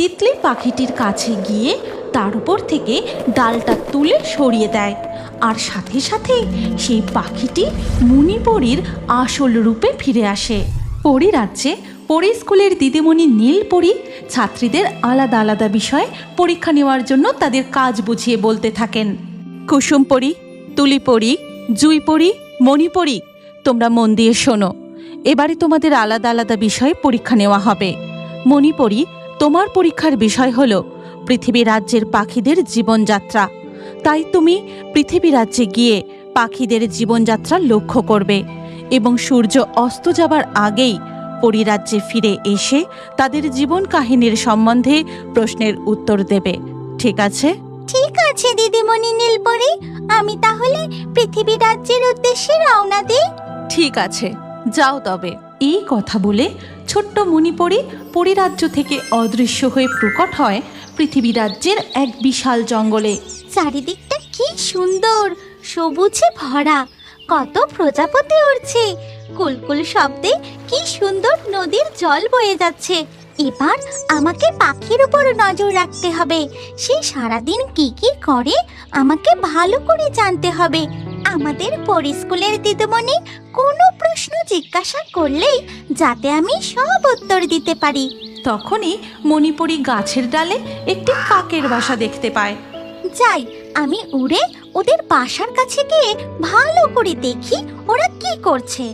তিতলি পাখিটির কাছে গিয়ে তার উপর থেকে ডালটা তুলে সরিয়ে দেয়। আর সাথে সাথে সেই পাখিটি মুনিপরির আসল রূপে ফিরে আসে। পরি রাজ্যে পরি স্কুলের দিদিমণি নীলপরি ছাত্রীদের আলাদা আলাদা বিষয়ে পরীক্ষা নেওয়ার জন্য তাদের কাজ বুঝিয়ে বলতে থাকেন। কুসুম পরি, তুলি পরি, জুই পরি মণিপরি তোমরা মন দিয়ে শোনো। এবারে তোমাদের আলাদা আলাদা বিষয়ে পরীক্ষা নেওয়া হবে। মণিপরি তোমার পরীক্ষার বিষয় হলো পৃথিবী রাজ্যের পাখিদের জীবনযাত্রা। তাই তুমি পৃথিবী রাজ্যে গিয়ে পাখিদের জীবনযাত্রা লক্ষ্য করবে এবং সূর্য অস্ত যাবার আগেই পরিরাজ্যে ফিরে এসে তাদের জীবন কাহিনীর সম্বন্ধে প্রশ্নের উত্তর দেবে। ঠিক আছে? ঠিক আছে দিদিমণি নীলপরি আমি তাহলে পৃথিবী রাজ্যের উদ্দেশ্যে রওনা দিই। ঠিক আছে যাও তবে। এই কথা বলে ছোট্ট মণিপরি পরিরাজ্য থেকে অদৃশ্য হয়ে প্রকট হয় পৃথিবী রাজ্যের এক বিশাল জঙ্গলে। চারিদিকটা কি সুন্দর, সবুজে ভরা, কত প্রজাপতি উড়ছে। কুলকুল শব্দে কি সুন্দর নদীর জল বয়ে যাচ্ছে। এবার আমাকে পাখির উপর নজর রাখতে হবে। সে সারাদিন কি কি করে আমাকে ভালো করে জানতে হবে। আমাদের পরিস্কুলের দিদিমণি কোনো প্রশ্ন জিজ্ঞাসা করলেই যাতে আমি সব উত্তর দিতে পারি। তখনই মণিপুরি গাছের ডালে একটি কাকের বাসা দেখতে পায়। যাই আমি উড়ে ওদের বাসার কাছে গিয়ে ভালো করে দেখি ওরা কি করছে।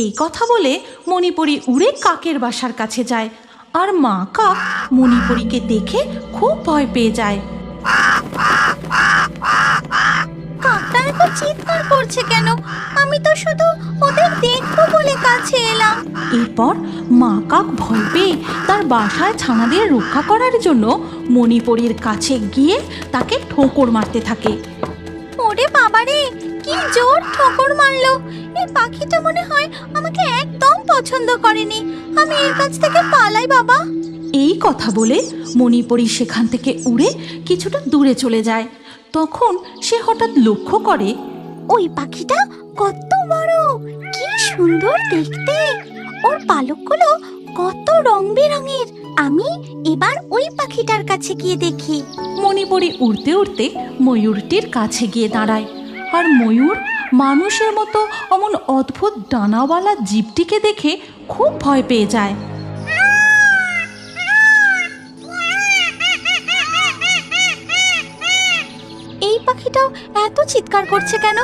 এই কথা বলে মণিপুরি উড়ে কাকের বাসার কাছে যায় আর মা কাক মণিপুরীকে দেখে খুব ভয় পেয়ে যায়। কাকটা এত চিৎকার করছে কেন? আমি তো শুধু ওদের দেখব বলে কাছে এলাম। এরপর মা কাক ভয় পেয়ে তার বাসায় ছানাদের রক্ষা করার জন্য মণিপুরীর কাছে গিয়ে তাকে ঠোকর মারতে থাকে। ওরে বাবারে কি জোর ঠোকর মারলো। এই পাখিটা মনে হয় আমাকে একদম পছন্দ করেনি। আমি এর কাছ থেকে পালাই বাবা। এই কথা বলে মণিপুরী সেখান থেকে উড়ে কিছুটা দূরে চলে যায়। তখন সে হঠাৎ লক্ষ্য করে ওই পাখিটা কত বড় কি সুন্দর দেখতে। ওর পালকগুলো কত রং বেরঙের আমি এবার ওই পাখিটার কাছে গিয়ে দেখি। মণিপুরী উড়তে উড়তে ময়ূরটির কাছে গিয়ে দাঁড়ায়। আর ময়ূর মানুষের মতো অমন অদ্ভুত ডানাওয়ালা জীবটিকে দেখে খুব ভয় পেয়ে যায়। পাখিটাও এত চিৎকার করছে কেন?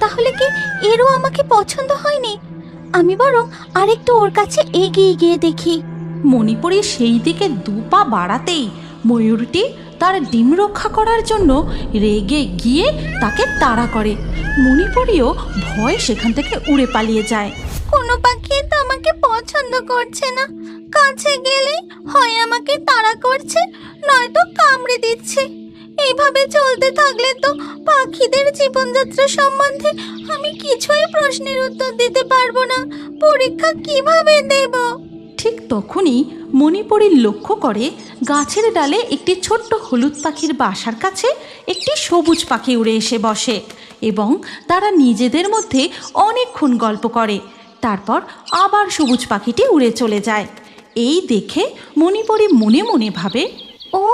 তাহলে কি এরও আমাকে পছন্দ হয়নি? আমি বরং আরেকটু ওর কাছে এগিয়ে গিয়ে দেখি। মণিপুরী সেই দিকে দুপা বাড়াতেই ময়ূরটি তার ডিম রক্ষা করার জন্য রেগে গিয়ে তাকে তাড়া করে। মণিপুরীও ভয় সেখান থেকে উড়ে পালিয়ে যায়। কোনো পাখি তো আমাকে পছন্দ করছে না। কাছে গেলে হয় আমাকে তাড়া করছে নয়তো কামড়ে দিচ্ছে। এইভাবে চলতে থাকলে তো পাখিদের জীবনযাত্রা সম্বন্ধে আমি কিছুই প্রশ্নের উত্তর দিতে পারব না। পরীক্ষা কীভাবে দেব? ঠিক তখনই মণিপুরী লক্ষ্য করে গাছের ডালে একটি ছোট্ট হলুদ পাখির বাসার কাছে একটি সবুজ পাখি উড়ে এসে বসে এবং তারা নিজেদের মধ্যে অনেকক্ষণ গল্প করে। তারপর আবার সবুজ পাখিটি উড়ে চলে যায়। এই দেখে মণিপুরী মনে মনে ভাবে ও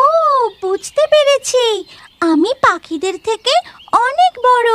বুঝতে পেরেছি। আমি পাখিদের থেকে অনেক বড়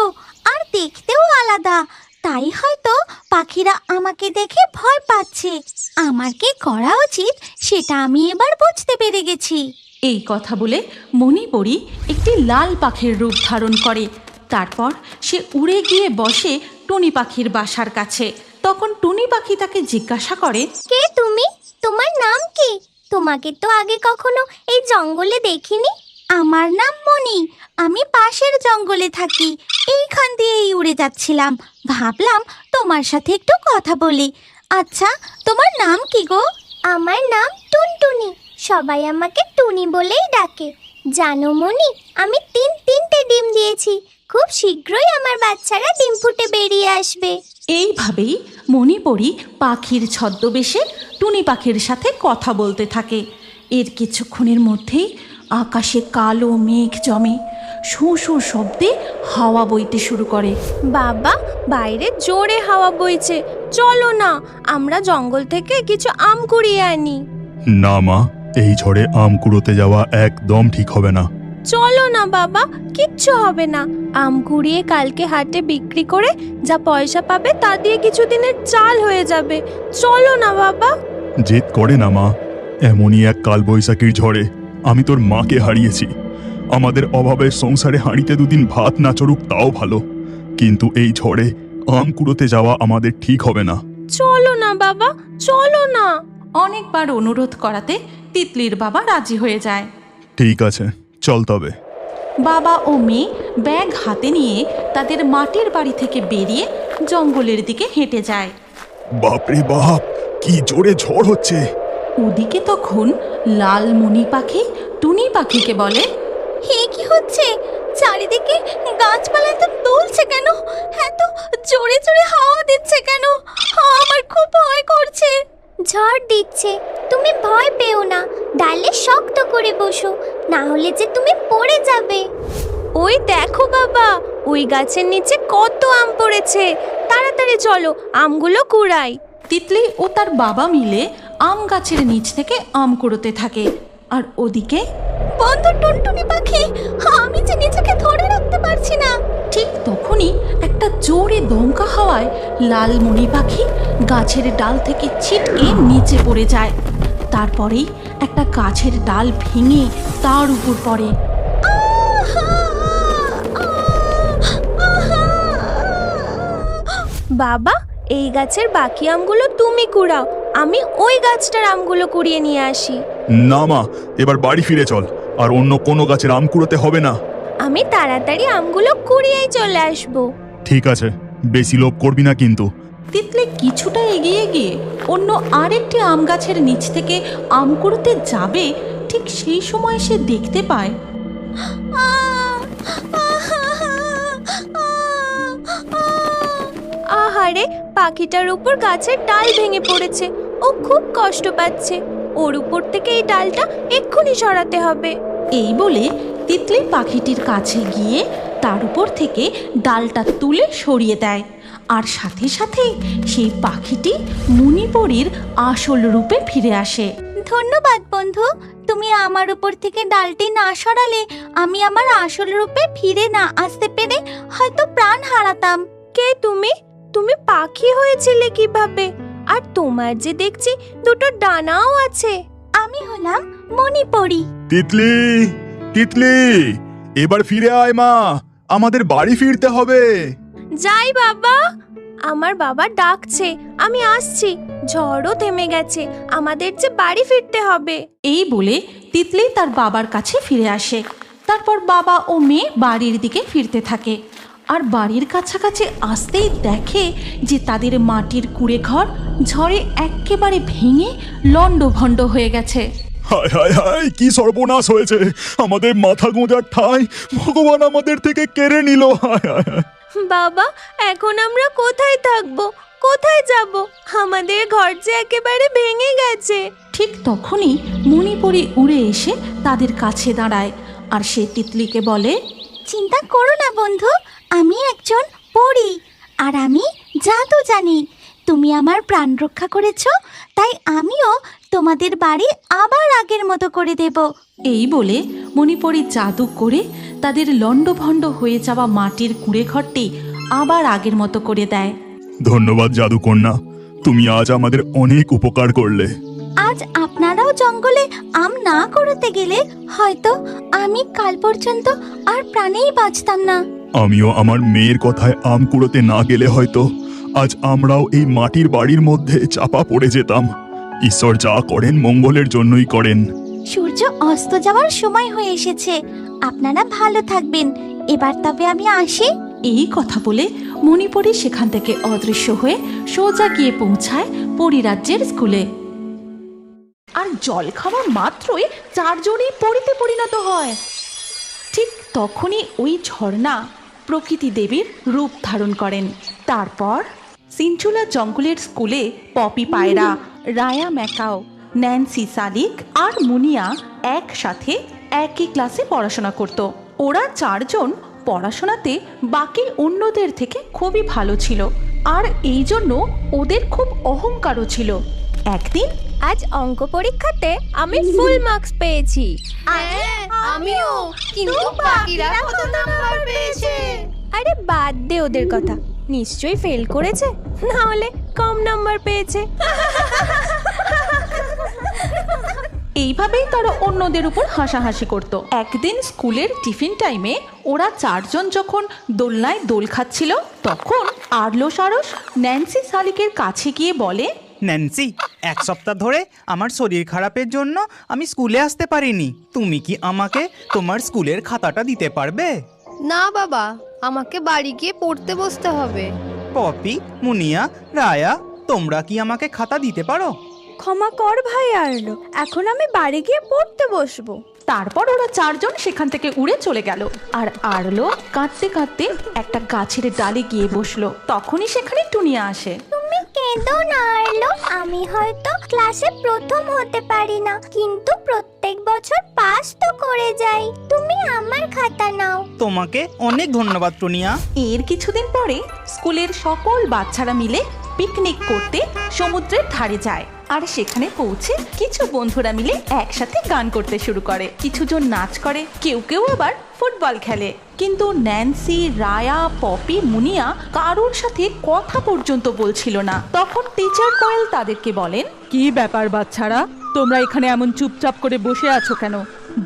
আর দেখতেও আলাদা। তাই হয়তো পাখিরা আমাকে দেখে ভয় পাচ্ছে। আমার কি করা উচিত সেটা আমি এবার বুঝতে পেরে গেছি। এই কথা বলে মণিপরি একটি লাল পাখির রূপ ধারণ করে। তারপর সে উড়ে গিয়ে বসে টুনি পাখির বাসার কাছে। তখন টুনি পাখি তাকে জিজ্ঞাসা করে কে তুমি? তোমার নাম কি? তোমাকে তো আগে কখনো এই জঙ্গলে দেখিনি? আমার নাম মনি আমি পাশের জঙ্গলে থাকি। এইখান দিয়েই উড়ে যাচ্ছিলাম। ভাবলাম তোমার সাথে একটু কথা বলি। আচ্ছা তোমার নাম কি গো? আমার নাম টুনটুনি। সবাই আমাকে টুনি বলেই ডাকে। জানো মনি আমি তিন তিনটে ডিম দিয়েছি। খুব শীঘ্রই আমার বাচ্চারা ডিম ফুটে বেরিয়ে আসবে। এইভাবেই মণিপুরী পাখির ছদ্মবেশে টুনি পাখির সাথে কথা বলতে থাকে। এর কিছুক্ষণের মধ্যেই আকাশে কালো মেঘ জমে শোঁ শোঁ শব্দে হাওয়া বইতে শুরু করে। বাবা বাইরে জোরে হাওয়া বইছে। চলো না আমরা জঙ্গল থেকে কিছু আম কুড়িয়ে আনি। না মা এই ঝড়ে আম কুড়োতে যাওয়া একদম ঠিক হবে না। চলো না বাবা কিচ্ছু হবে না। আম কুড়িয়ে কালকে হাটে বিক্রি করে যা পয়সা পাবে তা দিয়ে কিছুদিনের চাল হয়ে যাবে। চলো না বাবা। জেদ করে না মা এমনই এক কালবৈশাখীর ঝড়ে আমি তোর মাকে হারিয়েছি। আমাদের অভাবের সংসারে হাঁড়িতে দুদিন ভাত না চড়ুক তাও ভালো। কিন্তু এই ঝড়ে আম কুড়োতে যাওয়া আমাদের ঠিক হবে না। চলো না বাবা চলো না। অনেকবার অনুরোধ করাতে তিতলির বাবা রাজি হয়ে যায়। ঠিক আছে। চল তবে। বাবা ও মেয়ে ব্যাগ হাতে নিয়ে তাদের মাটির বাড়ি থেকে বেরিয়ে জঙ্গলের দিকে হেঁটে যায়। বাপরে বাপ কি জোরে ঝড় হচ্ছে। ওদিকে তখন লাল মণি পাখি টুনি পাখিকে বলে হে কি হচ্ছে? চারিদিকে গাছপালা এত দুলছে কেন? এত জোরে জোরে হাওয়া দিচ্ছে কেন? আমার খুব ভয় করছে। ঝড় দিচ্ছে। তুমি ভয় পেও না। ডালে শক্ত করে বসো। না হলে যে তুমি পড়ে যাবে। ওই দেখো বাবা ওই গাছের নিচে কত আম পড়েছে। তাড়াতাড়ি চলো আমগুলো কুড়াই। তিতলি ও তার বাবা মিলে আম গাছের নিচ থেকে আম কুড়োতে থাকে। আর ওদিকে বন্ধু টুনটুনি পাখি আমি যে নিজেকে ধরে রাখতে পারছি না। ঠিক তখনই একটা জোরে দমকা হাওয়ায় লাল মণি পাখি গাছের ডাল থেকে ছিটকে নিচে পড়ে যায়। তারপরেই একটা গাছের ডাল ভেঙে তার উপর পড়ে। বাবা এই গাছের বাকি আমগুলো তুমি কুড়াও। আমি ওই গাছটার আমগুলো কুড়িয়ে নিয়ে আসি। না মা এবার বাড়ি ফিরে চল। আর অন্য কোনো গাছের আম কুড়োতে হবে না। আমি তাড়াতাড়ি আমগুলো কুড়িয়েই চলে আসব। ঠিক আছে বেশি লোভ করবি না কিন্তু। তিতলি কিছুটা এগিয়ে গিয়ে অন্য আরেকটি আম গাছের নিচ থেকে আম কুড়োতে যাবে ঠিক সেই সময় সে দেখতে পায়। আহারে পাখিটার উপর গাছের ডাল ভেঙে পড়েছে। ও খুব কষ্ট পাচ্ছে। ওর উপর থেকে এই ডালটা এক্ষুনি সরাতে হবে। এই বলে তিতলি পাখিটির কাছে গিয়ে তার উপর থেকে ডালটা তুলে সরিয়ে দেয়। আর সাথে সাথে সেই পাখিটি মুনিপরির আসল রূপে ফিরে আসে। ধন্যবাদ বন্ধু তুমি আমার উপর থেকে ডালটি না সরালে আমি আমার আসল রূপে ফিরে না আসতে পেরে হয়তো প্রাণ হারাতাম। কে তুমি? তুমি পাখি হয়েছিলে কীভাবে? আর তোমার যে দেখছি দুটো ডানাও আছে। আমি হলাম মণিপরি তিতলি! তিতলি এবার ফিরে আয় মা আমাদের বাড়ি ফিরতে হবে। যাই বাবা আমার বাবা ডাকছে আমি আসছি ঝড়ও থেমে গেছে আমাদের যে বাড়ি ফিরতে হবে। এই বলে তিতলি তার বাবার কাছে ফিরে আসে। তারপর বাবা ও মেয়ে বাড়ির দিকে ফিরতে থাকে। আর বাড়ির কাছাকাছি আসতেই দেখে যে তাদের মাটির কুড়ে ঘর ঝড়ে একেবারে ভেঙে লণ্ডভণ্ড হয়ে গেছে। হায় হায় হায় কি সর্বনাশ হয়েছে। আমাদের মাথা গোঁজার ঠাই ভগবান আমাদের থেকে কেড়ে নিল। হায় হায় হায়। বাবা এখন আমরা কোথায় থাকব? কোথায় যাব? আমাদের ঘর যে একেবারে ভেঙে গেছে। ঠিক তখনই মণিপুরি উড়ে এসে তাদের কাছে দাঁড়ায় আর সে তিতলিকে বলে চিন্তা করো না বন্ধু আমি একজন পড়ি আর আমি জাদু জানি তুমি আমার প্রাণ রক্ষা করেছ তাই আমিও তোমাদের বাড়ি আবার আগের মতো করে দেব। এই বলে মণিপুরি জাদু করে তাদের লণ্ডভণ্ড হয়ে যাওয়া মাটির কুড়ে ঘরটি আবার আগের মতো করে দেয়। ধন্যবাদ জাদুকন্যা। তুমি আজ আমাদের অনেক উপকার করলে। আজ আপনারাও জঙ্গলে আম না করতে গেলে হয়তো আমি কাল পর্যন্ত আর প্রাণেই বাঁচতাম না। আমিও আমার মেয়ের কথায় আম কুড়োতে না গেলে হয়তো আজ আমরাও এই মাটির বাড়ির মধ্যে চাপা পড়ে যেতাম। ঈশ্বর যা করেন মঙ্গলের জন্যই করেন। সূর্য অস্ত যাওয়ার সময় হয়ে এসেছে। আপনারা ভালো থাকবেন। এবার তবে আমি আসি। এই কথা বলে মণিপুরি সেখান থেকে অদৃশ্য হয়ে সোজা গিয়ে পৌঁছায় পরিরাজ্যের স্কুলে। আর জল খাওয়া মাত্রই চারজনই পরিতে পরিণত হয়। ঠিক তখনই ওই ঝর্ণা প্রকৃতি দেবীর রূপ ধারণ করেন। তারপর সিনচুলা জঙ্গলের স্কুলে পপি পায়রা রায়া ম্যাকাও, ন্যান্সি সালিক আর মুনিয়া একসাথে একই ক্লাসে পড়াশোনা করত। ওরা চারজন পড়াশোনাতে বাকি অন্যদের থেকে খুবই ভালো ছিল আর এই জন্য ওদের খুব অহংকারও ছিল। একদিন আজ অঙ্ক পরীক্ষাতে আমি ফুল মার্কস পেয়েছি। আমিও, কিন্তু বাকিরা কত নাম্বার পেয়েছে? আরে বাদ দে ওদের কথা। নিশ্চয়ই ফেল করেছে। না হলে কম নাম্বার পেয়েছে। এইভাবেই তারা অন্যদের উপর হাসাহাসি করত। একদিন স্কুলের টিফিন টাইমে ওরা চারজন যখন দোলনায় দোল খাচ্ছিল তখন আরলো সারস ন্যান্সি শালিকের কাছে গিয়ে বলে ন্যান্সি এক সপ্তাহ ধরে আমার শরীর খারাপের জন্য আমি স্কুলে আসতে পারিনি। তুমি কি আমাকে তোমার স্কুলের খাতাটা দিতে পারবে? না বাবা আমাকে বাড়ি গিয়ে পড়তে বসতে হবে। পপি মুনিয়া রায়া তোমরা কি আমাকে খাতা দিতে পারো? ক্ষমা কর ভাই আরলো। এখন আমি বাড়ি গিয়ে পড়তে বসবো। তারপর ওরা চারজন সেখান থেকে উড়ে চলে গেল। আর আরলো কাঁদতে কাঁদতে একটা গাছের ডালে গিয়ে বসল। তখনই সেখানে টুনিয়া আসে। কেঁদো না আরলো আমি হয়তো ক্লাসে প্রথম হতে পারি না কিন্তু প্রত্যেক বছর পাস তো করে যাই। তুমি আমার খাতা নাও। তোমাকে অনেক ধন্যবাদ টুনিয়া। এর কিছুদিন পরে স্কুলের সকল বাচ্চারা মিলে পিকনিক করতে সমুদ্রের ধারে যায়। আর সেখানে পৌঁছে কিছু বন্ধুরা মিলে একসাথে গান করতে শুরু করে। কিছুজন নাচ করে কেউ কেউ আবার ফুটবল খেলে। কিন্তু ন্যান্সি রায়া পপি মুনিয়া কারোর সাথে কথা পর্যন্ত বলছিল না। তখন টিচার কয়েল তাদেরকে বলেন কি ব্যাপার বাচ্চারা? তোমরা এখানে এমন চুপচাপ করে বসে আছো কেন?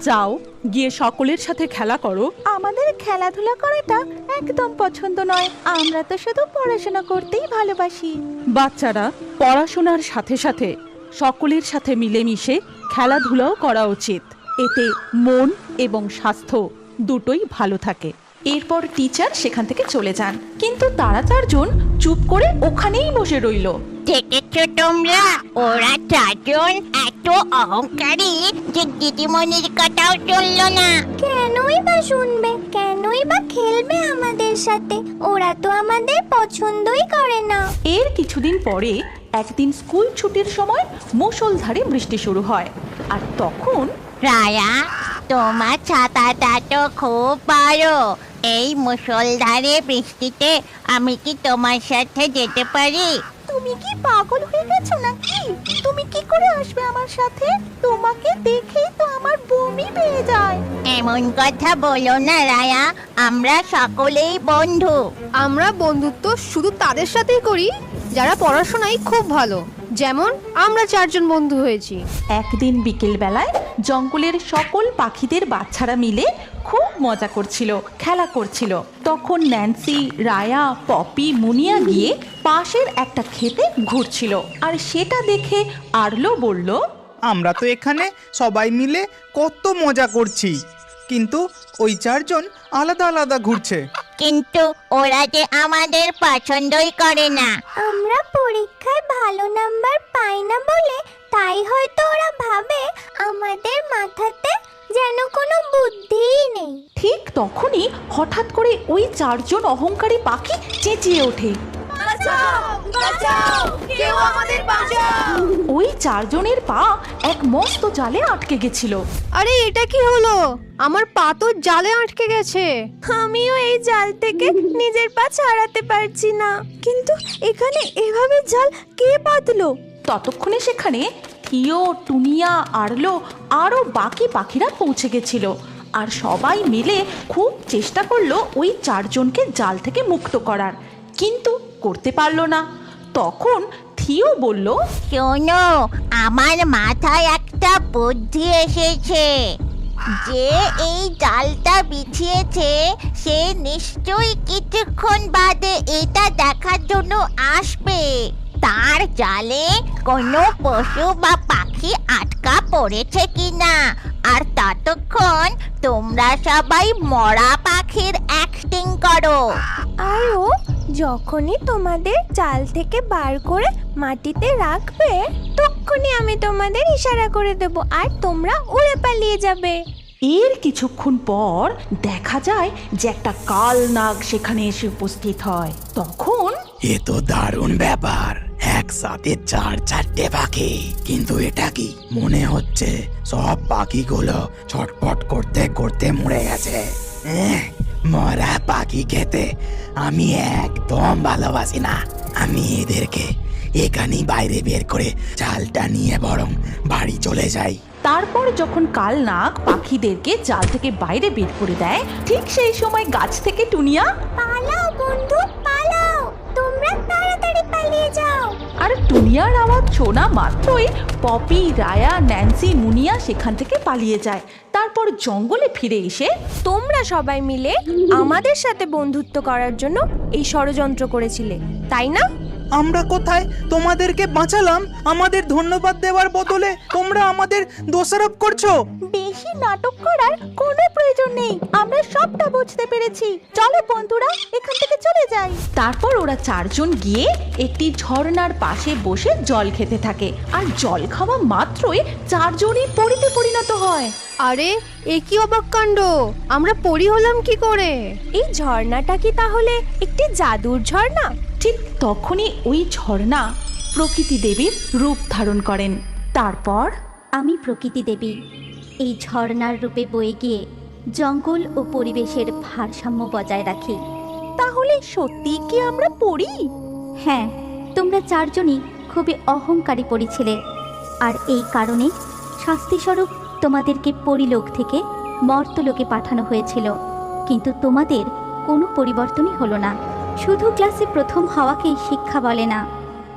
যাও গিয়ে সকলের সাথে খেলা করো। আমাদের খেলাধুলা করাটা একদম পছন্দ নয়। আমরা তো শুধু পড়াশোনা করতেই ভালোবাসি। বাচ্চারা পড়াশোনার সাথে সাথে সকলের সাথে মিলেমিশে খেলাধুলাও করা উচিত। এতে মন এবং স্বাস্থ্য দুটোই ভালো থাকে। এরপর টিচার সেখান থেকে চলে যান। কিন্তু তারা চারজন চুপ করে ওখানেই বসে রইল। দেখেছ তোমরা? ওরা চারজন এত অহংকারী যে দিদিমণির কথাও চলল না। কেনই বা শুনবে? কেনই বা খেলবে আমাদের সাথে? ওরা তো আমাদের পছন্দই করে না। এর কিছুদিন পরে একদিন স্কুল ছুটির সময় মুষলধারে বৃষ্টি শুরু হয়। আর তখন রায়া তোমার ছাতাটা তো খুব বড়। এই মুসলধারে বৃষ্টিতে আমি কি তোমার সাথে যেতে পারি? তুমি কি পাগল হয়ে গেছো নাকি? তুমি কি করে আসবে আমার সাথে? তোমাকে দেখেই তো আমার বমি পেয়ে যায়। এমন কথা বলো না রায়া। আমরা সকলেই বন্ধু। আমরা বন্ধুত্ব শুধু তাদের সাথেই করি যারা পড়াশোনায় খুব ভালো। যেমন আমরা চারজন বন্ধু হয়েছি। একদিন বিকেল বেলায় জঙ্গলের সকল পাখিদের বাচ্চারা মিলে খুব মজা করছিল খেলা করছিল। তখন ন্যান্সি রায়া পপি মুনিয়া গিয়ে পাশের একটা খেতে ঘুরছিল। আর সেটা দেখে আরলো বলল আমরা তো এখানে সবাই মিলে কত মজা করছি। কিন্তু ওই চারজন আলাদা আলাদা ঘুরছে। কিন্তু ওরা যে আমাদের পছন্দই করে না। আমরা পরীক্ষায় ভালো নাম্বার পাই না বলে তাই হয়তো ওরা ভাবে আমাদের মাথাতে যেন কোনো বুদ্ধিই নেই। ঠিক তখনই হঠাৎ করে ওই চারজন অহংকারী পাখি চেঁচিয়ে ওঠে। ওই চারজনের পা এক মস্ত জালে আটকে গেছিল। আরে এটা কি হলো? আমার পা তো জালে আটকে গেছে। আমিও এই জাল থেকে নিজের পা ছাড়াতে পারছি না। কিন্তু এখানে এভাবে জাল কে পাতলো ততক্ষণে সেখানে থিও টুনিয়া আরলো আরও বাকি পাখিরা পৌঁছে গেছিল। আর সবাই মিলে খুব চেষ্টা করল ওই চারজনকে জাল থেকে মুক্ত করার। কিন্তু করতে পারল না। তখন থিও বলল শোনো আমার মাথায় একটা বুদ্ধি এসেছে। যে এই জালটা বিছিয়েছে সে নিশ্চয়ই কিছুক্ষণ বাদে এটা দেখার জন্য আসবে। তার জালে কোনো পশু বা পাখি আটকা পড়েছে কিনা? আর ততক্ষণ তোমরা সবাই মরা পাখির অ্যাক্টিং করো। আর যখনই তোমাদের চাল থেকে বার করে মাটিতে রাখবে তখনই আমি তোমাদের ইশারা করে দেব আর তোমরা উড়ে পালিয়ে যাবে। এর কিছুক্ষণ পর দেখা যায় যে একটা কাল নাগ সেখানে এসে উপস্থিত হয়। তখন এ তো দারুণ ব্যাপার। একসাথে চার চারটে পাখি। কিন্তু এটা কি? মনে হচ্ছে সব পাখিগুলো ছটপট করতে করতে মরে গেছে। মরা পাখি খেতে আমি একদম ভালোবাসি না। আমি এদেরকে এখানেই বাইরে বের করে চালটা নিয়ে বরং বাড়ি চলে যাই। তারপর যখন কাল নাক পাখিদেরকে জাল থেকে বাইরে বের করে দেয় ঠিক সেই সময় গাছ থেকে টুনিয়া পালাও বন্ধু পালাও। তোমরা পালিয়ে যাও। আর টুনিয়ার আওয়াজ শোনা মাত্রই পপি রায়া ন্যান্সি মুনিয়া সেখান থেকে পালিয়ে যায়। তারপর জঙ্গলে ফিরে এসে তোমরা সবাই মিলে আমাদের সাথে বন্ধুত্ব করার জন্য এই ষড়যন্ত্র করেছিলে তাই না? আমরা কোথায়? তোমাদেরকে বাঁচালাম। আমাদের ধন্যবাদ দেওয়ার বদলে তোমরা আমাদের দোষারোপ করছ। বেশি নাটক করার কোনো প্রয়োজন নেই। আমরা সবটা বুঝতে পেরেছি। চলো বন্ধুরা এখান থেকে চলে যাই। তারপর ওরা চারজন গিয়ে একটি ঝর্ণার পাশে বসে জল খেতে থাকে। আর জল খাওয়া মাত্রই চারজনই পরিতে পরিণত হয়। আরে এ কি অবাক কাণ্ড? আমরা পরি হলাম কি করে? এই ঝর্ণাটা কি তাহলে একটি জাদুর ঝর্ণা? ঠিক তখনই ওই ঝর্ণা প্রকৃতি দেবীর রূপ ধারণ করেন। তারপর? আমি প্রকৃতি দেবী। এই ঝর্ণার রূপে বয়ে গিয়ে জঙ্গল ও পরিবেশের ভারসাম্য বজায় রাখি। তাহলে সত্যি কি আমরা পড়ি? হ্যাঁ তোমরা চারজনই খুবই অহংকারী পড়েছিলে। আর এই কারণে শাস্তিস্বরূপ তোমাদেরকে পরিলোক থেকে মর্তলোকে পাঠানো হয়েছিল। কিন্তু তোমাদের কোনো পরিবর্তনই হলো না। শুধু ক্লাসে প্রথম হওয়াকেই শিক্ষা বলে না।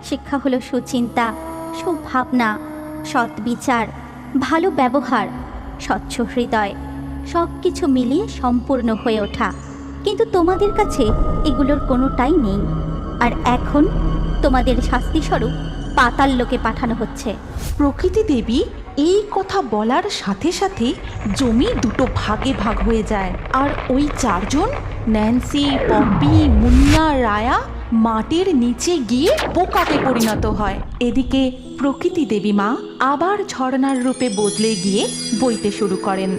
শিক্ষা হলো সুচিন্তা, সুভাবনা, সৎ বিচার, ভালো ব্যবহার, স্বচ্ছ হৃদয় সব কিছু মিলিয়ে সম্পূর্ণ হয়ে ওঠা। কিন্তু তোমাদের কাছে এগুলোর কোনোটাই নেই। আর এখন তোমাদের শাস্তিস্বরূপ পাতাল লোকে পাঠানো হচ্ছে। প্রকৃতি দেবী এই কথা বলার সাথে সাথে জমি দুটো ভাগে ভাগ হয়ে যায়। আর ওই চারজন, ন্যান্সি, পম্পি, মুন্না, রায়া, মাটির নিচে গিয়ে পোকাতে পরিণত হয়। এদিকে প্রকৃতি দেবী মা আবার ঝর্ণার রূপে বদলে গিয়ে বইতে শুরু করেন।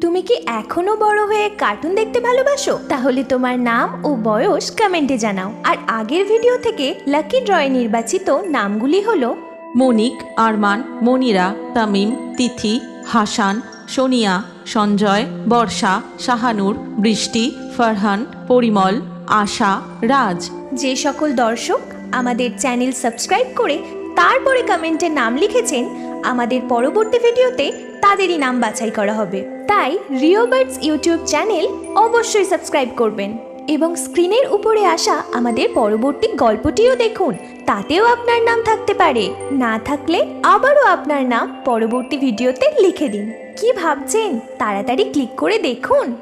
তুমি কি এখনও বড় হয়ে কার্টুন দেখতে ভালোবাসো? তাহলে তোমার নাম ও বয়স কমেন্টে জানাও। আর আগের ভিডিও থেকে লাকি ড্রয়ে নির্বাচিত নামগুলি হলো মনিক, আরমান, মনিরা, তামিম, তিথি, হাসান, সোনিয়া, সঞ্জয়, বর্ষা, শাহানুর, বৃষ্টি, ফারহান, পরিমল, আশা, রাজ। যে সকল দর্শক আমাদের চ্যানেল সাবস্ক্রাইব করে তারপরে কমেন্টে নাম লিখেছেন, আমাদের পরবর্তী ভিডিওতে তাদেরই নাম বাছাই করা হবে। তাই রিওবার্ডস ইউটিউব চ্যানেল অবশ্যই সাবস্ক্রাইব করবেন। এবং স্ক্রিনের উপরে আসা আমাদের পরবর্তী গল্পটিও দেখুন। তাতেও আপনার নাম থাকতে পারে। না থাকলে আবারও আপনার নাম পরবর্তী ভিডিওতে লিখে দিন। কি ভাবছেন? তাড়াতাড়ি ক্লিক করে দেখুন।